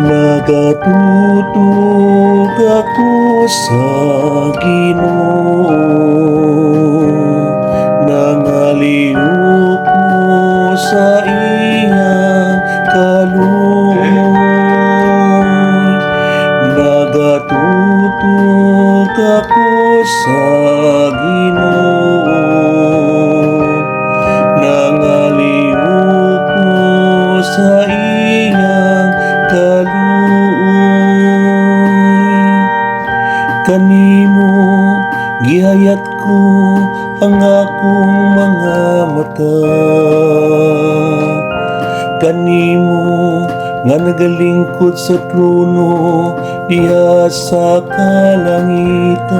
Nagatutog ako sa Ginoo. Nangaliw ko sa iyang kaluoy Nagatutog ako sa Ginoo. Nangaliw ko sa iyang Kanimo gihayat ko ang akong mga mata. Kanimo nga nagalingkod sa trono diha sa kalangitan.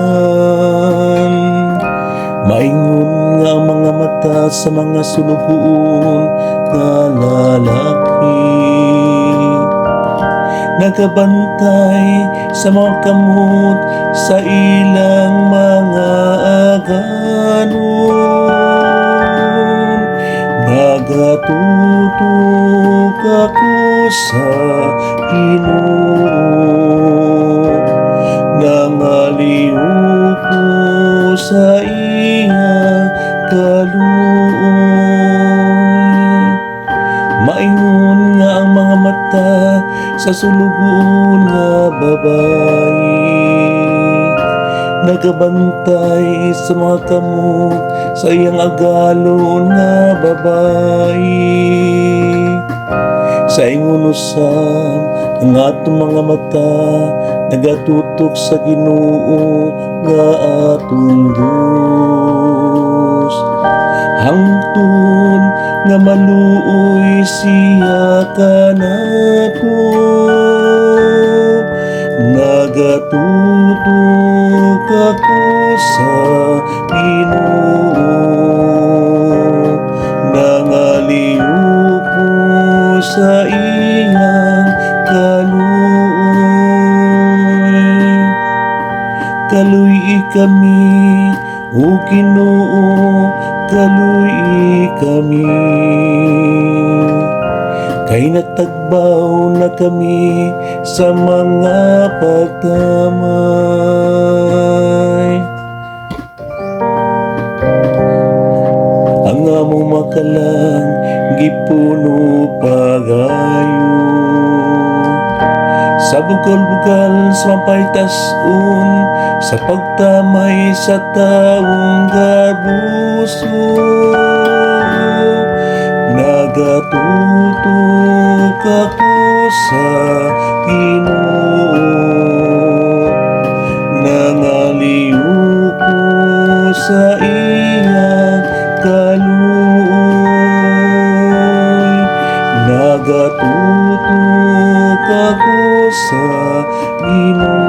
Maingon nga ang mga mata sa mga sulugoon nga lalaki Nagabantay sa mga kamot sa ilang mga aganon Nagatutog ako sa Ginoo. Nangaliw ko sa iyang kaluoy. Maingon nga ang mga mata sa sulugoon nga babae Nagabantay sa mga kamot sa iyang agalon nga babae. Sa ingon usab ang atong mga mata nagatutok sa Ginoo nga atong Dios hangtod nga maluoy siya kanato nagatutok ako sa Ginoo nangaliw ko sa iyang kaluoy. Kaluy kami o Ginoo kaluy kami. Kay natagbaw na kami sa mga pagtamay among makalang gipuno pagayo sa bugal-bugal sa mapaytasun sa pagtamay sa taong gabuso nagatutok ako sa Ginoo nagatutok ako sa Ginoo